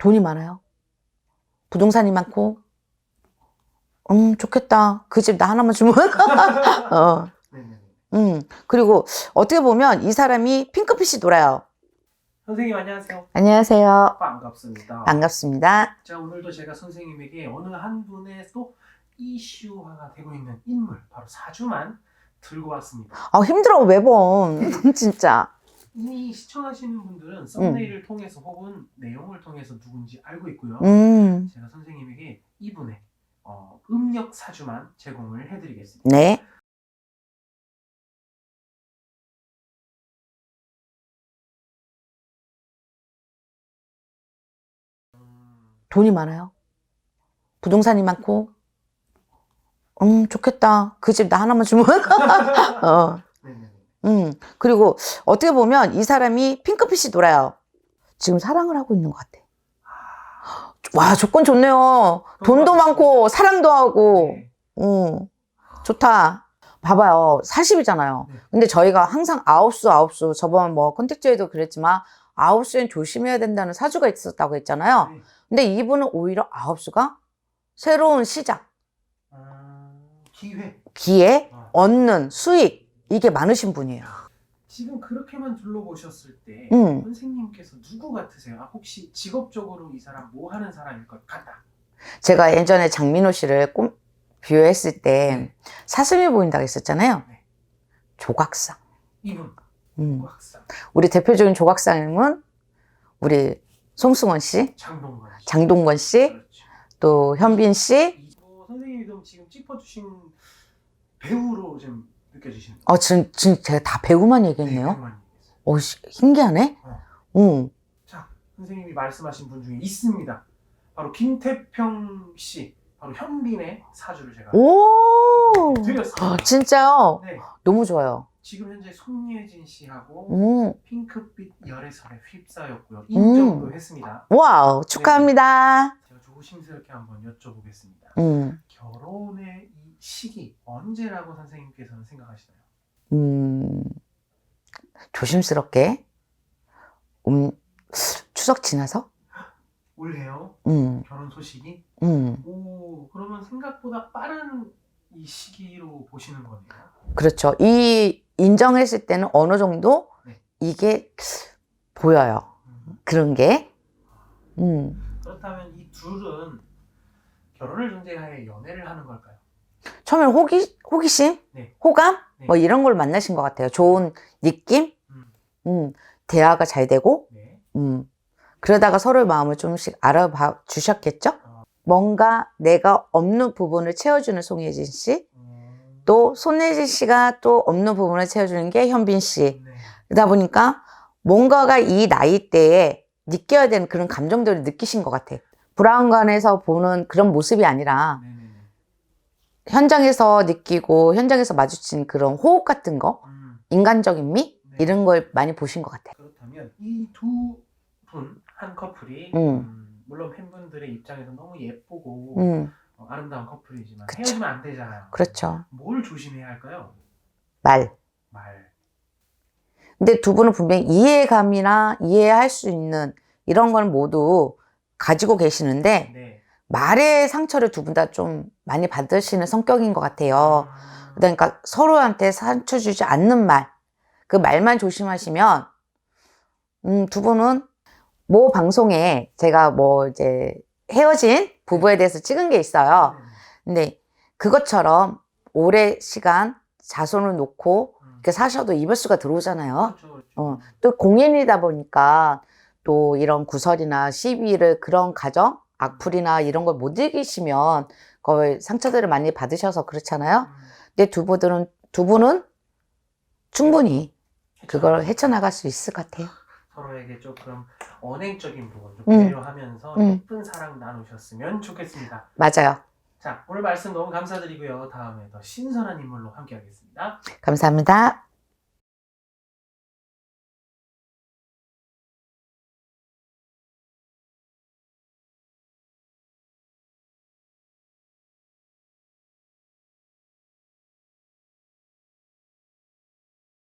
돈이 많아요. 부동산이 많고, 음, 좋겠다. 그 집 나 하나만 주면. 어, 네네. 음. 그리고 어떻게 보면 이 사람이 핑크빛이 돌아요. 선생님 안녕하세요. 안녕하세요. 반갑습니다. 반갑습니다. 자 오늘도 제가 선생님에게 어느 한 분의 또 이슈화가 되고 있는 인물 바로 사주만 들고 왔습니다. 아, 힘들어, 매번. 진짜. 이미 시청하시는 분들은 썸네일을 통해서 혹은 내용을 통해서 누군지 알고 있고요. 음, 제가 선생님에게 이분의 어, 음력 사주만 제공을 해드리겠습니다. 네. 음, 돈이 많아요. 부동산이 많고, 음, 좋겠다. 그 집 나 하나만 주면. 어. 음. 그리고 어떻게 보면 이 사람이 핑크빛이 돌아요. 지금 사랑을 하고 있는 것 같아. 아, 와, 조건 좋네요. 돈도 많고, 사랑도 하고, 네. 음, 좋다. 봐봐요. 40이잖아요. 네. 근데 저희가 항상 아홉수, 아홉수, 저번 뭐 컨택트에도 그랬지만, 아홉수엔 조심해야 된다는 사주가 있었다고 했잖아요. 네. 근데 이분은 오히려 아홉수가 새로운 시작, 음, 기회. 기회, 어. 얻는 수익, 이게 많으신 분이에요. 지금 그렇게만 둘러보셨을 때 음. 선생님께서 누구 같으세요? 아, 혹시 직업적으로 이 사람 뭐 하는 사람일 것 같다. 제가 예전에 장민호 씨를 꿈, 비유했을 때 사슴이 보인다고 했었잖아요. 네. 조각상. 이분 음. 학상 우리 대표적인 조각상은 우리 송승헌 씨, 장동건 씨. 장동건 씨, 그렇죠. 또 현빈 씨. 이- 어, 선생님이 그럼 지금 짚어주신 배우로 좀 느껴지시는 어, 지금, 지금 제가 다 배우만 얘기했네요. 얘기했어요. 어, 씨, 신기하네. 어. 응. 자, 선생님이 말씀하신 분 중에 있습니다. 바로 김태평 씨, 바로 현빈의 사주를 제가 오! 드렸습니다. 아, 진짜요? 네, 너무 좋아요. 지금 현재 손예진 씨하고 음. 핑크빛 열애설에 휩싸였고요. 인정도 했습니다. 와우, 축하합니다. 제가 조심스럽게 한번 여쭤보겠습니다. 음. 결혼의 이 시기 언제라고 선생님께서는 생각하시나요? 음. 조심스럽게. 음. 추석 지나서? 올해요? 음. 결혼 소식이? 음. 오, 그러면 생각보다 빠른 이 시기로 보시는 거네요. 그렇죠. 이 인정했을 때는 어느 정도 네. 이게 보여요. 음, 그런 게. 음. 그렇다면 이 둘은 결혼을 전제하에 연애를 하는 걸까요? 처음엔 호기, 호기심? 네. 호감? 네. 뭐 이런 걸 만나신 것 같아요. 좋은 느낌? 음, 음. 대화가 잘 되고, 네. 음. 그러다가 서로의 마음을 좀씩 알아봐 주셨겠죠? 어. 뭔가 내가 없는 부분을 채워주는 송혜진 씨, 음, 또 손혜진 씨가 또 없는 부분을 채워주는 게 현빈 씨. 네. 그러다 보니까 뭔가가 이 나이대에 느껴야 되는 그런 감정들을 느끼신 것 같아. 브라운관에서 보는 그런 모습이 아니라. 현장에서 느끼고 현장에서 마주친 그런 호흡 같은 거, 음, 인간적인 미 네. 이런 걸 많이 보신 것 같아. 그렇다면 이 두 분 한 커플이 음. 음, 물론 팬분들의 입장에서 너무 예쁘고 음, 어, 아름다운 커플이지만 그쵸. 헤어지면 안 되잖아요. 그렇죠. 뭘 조심해야 할까요? 말. 말. 근데 두 분은 분명히 이해감이나 이해할 수 있는 이런 걸 모두 가지고 계시는데 네. 말의 상처를 두 분 다 좀 많이 받으시는 성격인 것 같아요. 음, 그러니까 서로한테 상처 주지 않는 말, 그 말만 조심하시면, 음, 두 분은 모 방송에 제가 뭐 이제 헤어진 부부에 대해서 찍은 게 있어요. 근데 그것처럼 오래 시간 자손을 놓고 음. 이렇게 사셔도 이별수가 들어오잖아요. 그렇죠, 그렇죠. 어. 또 공인이다 보니까 또 이런 구설이나 시비를 그런 가정, 악플이나 이런 걸 못 이기시면 거의 상처들을 많이 받으셔서 그렇잖아요. 음, 근데 두 분들은, 두 분은 충분히 그걸 헤쳐나갈 수 있을 것 같아요. 서로에게 조금 언행적인 부분 좀 음. 배려하면서 음. 예쁜 사랑 나누셨으면 좋겠습니다. 맞아요. 자, 오늘 말씀 너무 감사드리고요. 다음에 더 신선한 인물로 함께하겠습니다. 감사합니다.